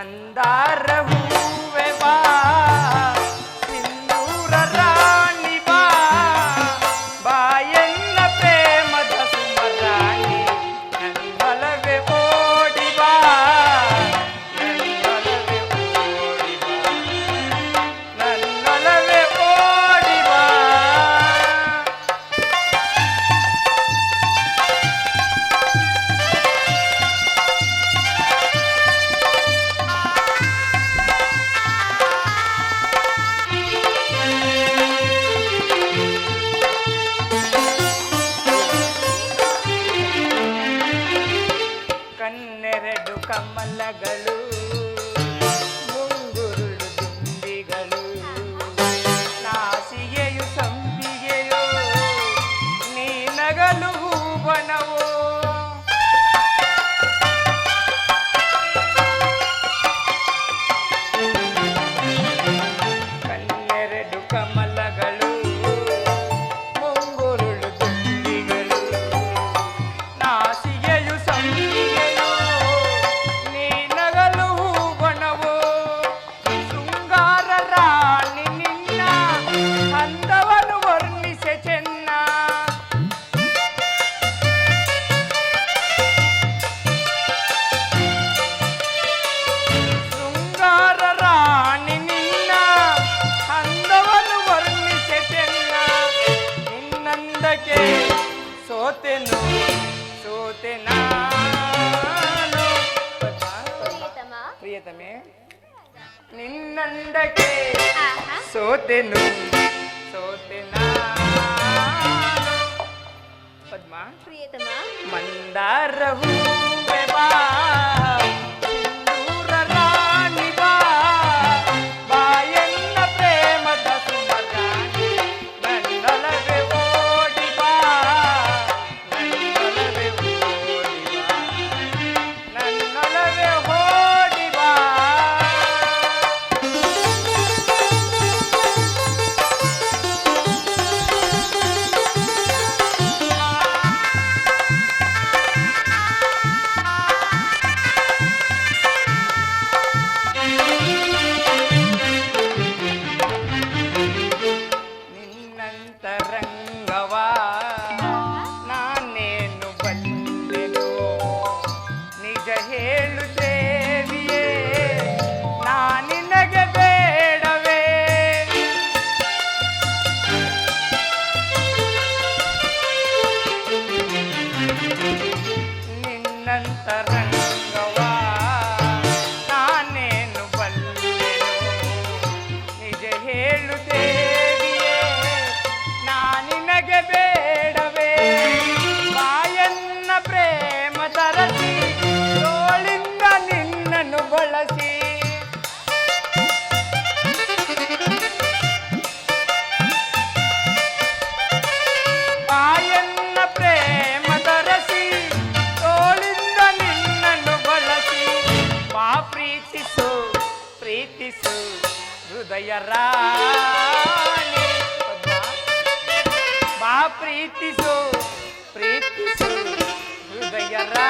வந்தாரவும் ಕಮಲಗಳು ಸೋತೆ ನಾನು ಪ್ರಿಯತಮೆ. ನಿನ್ನಂದಕ್ಕೆ ಸೋತೆನು. ಸೋತೆ ಪದ್ಮ. ಪ್ರಿಯತಮ. ಮಂದಾರ ಹೂವೆ ಬಾ ಪ್ರೀತಿಸು ಪ್ರೀತಿಸು ಹೃದಯ ರಾಣಿ. ಬಾ ಪ್ರೀತಿಸು ಪ್ರೀತಿಸು ಹೃದಯ ರಾ